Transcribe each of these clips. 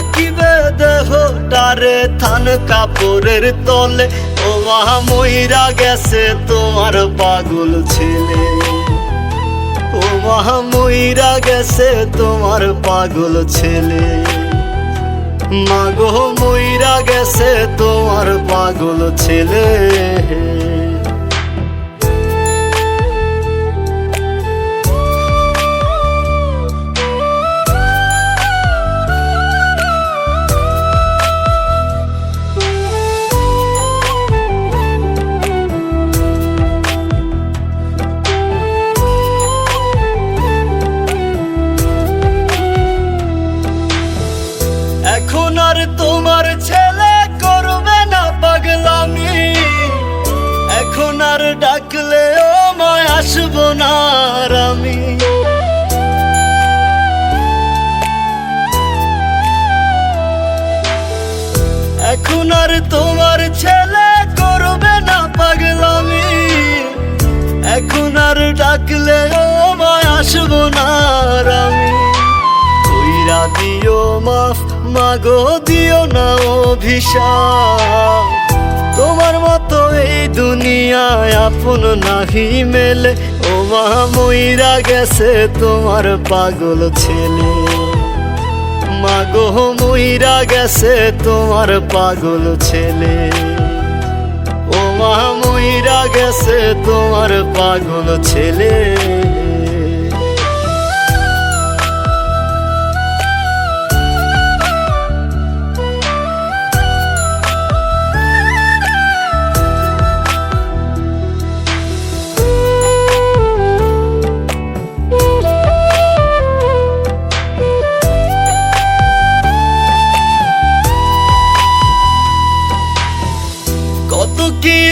থাকিবে দেহ ডারে থান কাপড়ের তলে। ও মহা ময়রা গেছে তোমার পাগল ছেলে। ও মহা ময়রা গেছে তোমার পাগল ছেলে। মাগো ময়রা গেছে তোমার পাগল ছেলে। আর তোমার ছেলে করবে না পাগলামি। এখন আর ডাকলে ও মায় আসব না আমি। এখন আর তোমার ছেলে করবে না পাগলামি। এখন আর ডাকলে ও মায় আসব না আমি। দিও মাফ, মাগো দিও না অভিশাপ। তোমার মতো এই দুনিয়ায় আপন নাহি মেলে। ও মা, মইরা গেছে তোমার পাগল ছেলে। মাগো, মইরা গেছে তোমার পাগল ছেলে। ও মা, মইরা গেছে তোমার পাগল ছেলে।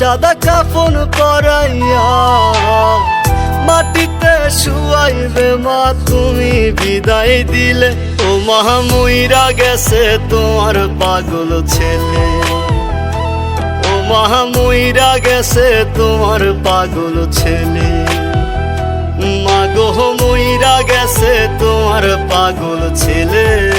সাদা কাফন পরাইয়া মাটিতে শুয়াইবে মা, তুমি বিদায় দিলে। ও মহামুইরা গেছে তোমার পাগল ছেলে। ও মহামুইরা গেছে তোমার পাগল ছেলে। মাগো মইরা গেছে তোমার পাগল ছেলে।